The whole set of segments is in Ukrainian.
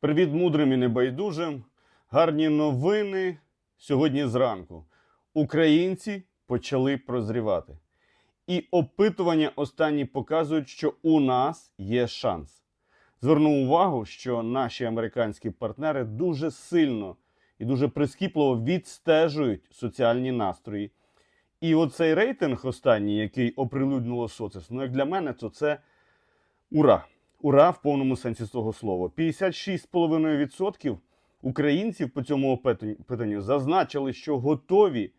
Привіт мудрим і небайдужим. Гарні новини сьогодні зранку. Українці почали прозрівати. І опитування останні показують, що у нас є шанс. Зверну увагу, що наші американські партнери дуже сильно і дуже прискіпливо відстежують соціальні настрої. І оцей рейтинг останній, який оприлюднило соцес, ну як для мене, то це ура. Ура в повному сенсі цього слова. 56,5% українців по цьому опитанню зазначили, що готові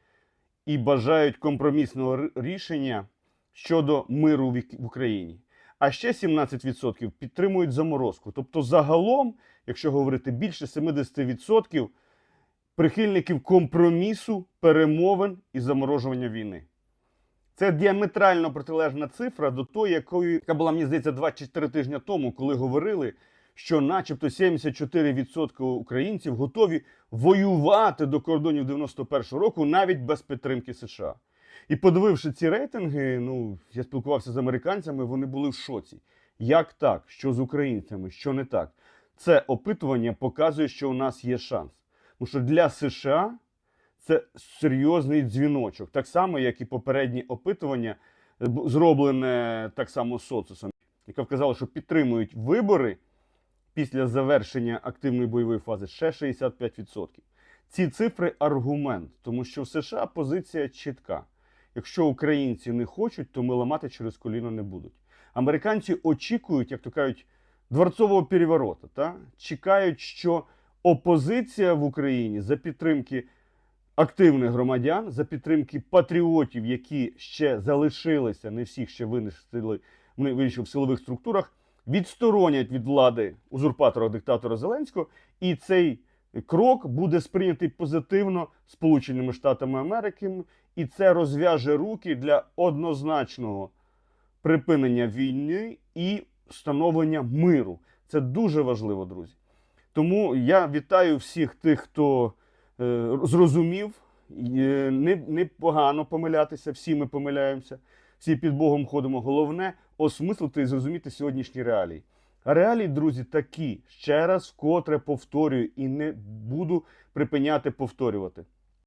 і бажають компромісного рішення щодо миру в Україні. А ще 17% підтримують заморозку. Тобто, загалом, якщо говорити більше 70% прихильників компромісу, перемовин і заморожування війни. Це діаметрально протилежна цифра до тої, якої яка була, мені здається, 24 тижні тому, коли говорили, що начебто 74% українців готові воювати до кордонів 91-го року навіть без підтримки США. І подививши ці рейтинги, ну я спілкувався з американцями, вони були в шоці. Як так? Що з українцями? Що не так? Це опитування показує, що у нас є шанс. Тому що для США це серйозний дзвіночок, так само, як і попереднє опитування, е, зроблене так само соцусом, яке вказало, що підтримують вибори після завершення активної бойової фази ще 65%. Ці цифри аргумент, тому що в США позиція чітка. Якщо українці не хочуть, то ми ламати через коліно не будуть. Американці очікують, як то кажуть, дворцового переворота. Та? Чекають, що опозиція в Україні за підтримки активних громадян, за підтримки патріотів, які ще залишилися, не всіх ще винесли в силових структурах, відсторонять від влади узурпатора диктатора Зеленського, і цей крок буде сприйнятий позитивно Сполученими Штатами Америки, і це розв'яже руки для однозначного припинення війни і встановлення миру. Це дуже важливо, друзі. Тому я вітаю всіх тих, хто зрозумів. Е, Не, не погано помилятися, всі ми помиляємося, всі під Богом ходимо. Головне осмислити і зрозуміти сьогоднішні реалії. А реалії, друзі, такі. Ще раз вкотре повторюю і не буду припиняти повторювати.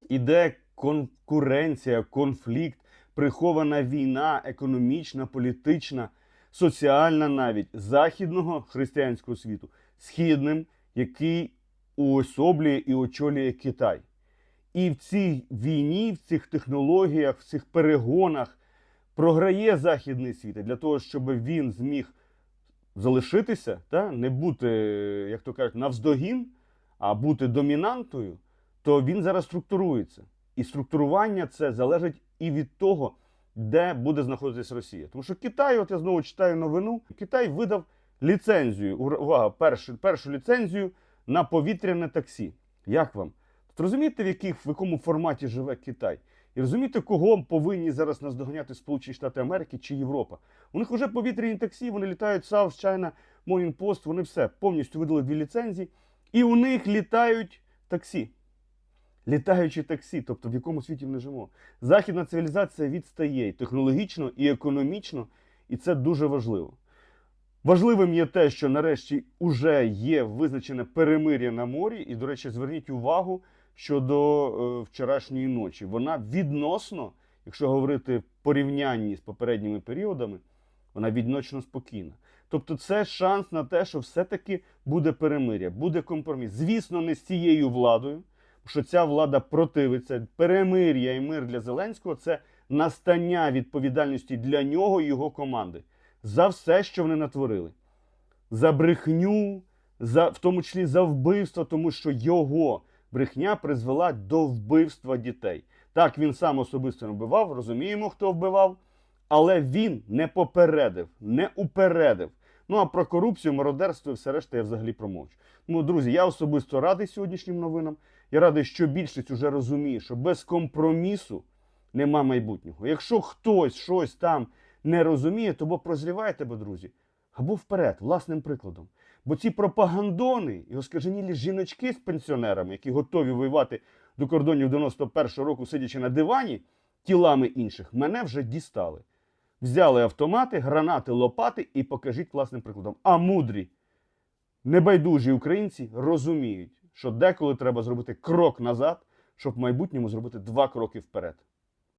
Іде конкуренція, конфлікт, прихована війна, економічна, політична, соціальна навіть західного християнського світу, східним, який уособлює і очолює Китай. І в цій війні, в цих технологіях, в цих перегонах програє західний світ для того, щоб він зміг залишитися, та, не бути, як то кажуть, навздогін, а бути домінантою, то він зараз структурується. І структурування це залежить і від того, де буде знаходитись Росія. Тому що Китай, от я знову читаю новину, Китай видав ліцензію. Увага, першу, першу ліцензію на повітряне таксі. Як вам? От розумієте, в, яких, в якому форматі живе Китай? І розумієте, кого повинні зараз наздоганяти Сполучені Штати Америки чи Європа? У них вже повітряні таксі, вони літають South China Morning Post, вони все повністю видали дві ліцензії, і у них літають таксі. Літаючі таксі, тобто в якому світі ми живемо. Західна цивілізація відстає і технологічно, і економічно, і це дуже важливо. Важливим є те, що нарешті вже є визначене перемир'я на морі. І, до речі, зверніть увагу щодо е, вчорашньої ночі. Вона відносно, якщо говорити в порівнянні з попередніми періодами, вона відносно спокійна. Тобто, це шанс на те, що все-таки буде перемир'я, буде компроміс. Звісно, не з цією владою, що ця влада противиться. Перемир'я і мир для Зеленського це настання відповідальності для нього і його команди за все, що вони натворили. За брехню, за, в тому числі за вбивство, тому що його брехня призвела до вбивства дітей. Так, він сам особисто не вбивав, розуміємо, хто вбивав, але він не попередив, не упередив. Ну а про корупцію, мародерство і все решта я взагалі промовчу. Ну, друзі, я особисто радий сьогоднішнім новинам. Я радий, що більшість уже розуміє, що без компромісу нема майбутнього. Якщо хтось щось там не розуміє, то бо прозрівайте, бо, друзі, або вперед, власним прикладом. Бо ці пропагандони і оскаженілі жіночки з пенсіонерами, які готові воювати до кордонів 91-го року, сидячи на дивані тілами інших, мене вже дістали. Взяли автомати, гранати, лопати і покажіть власним прикладом. А мудрі небайдужі українці розуміють, що деколи треба зробити крок назад, щоб в майбутньому зробити два кроки вперед.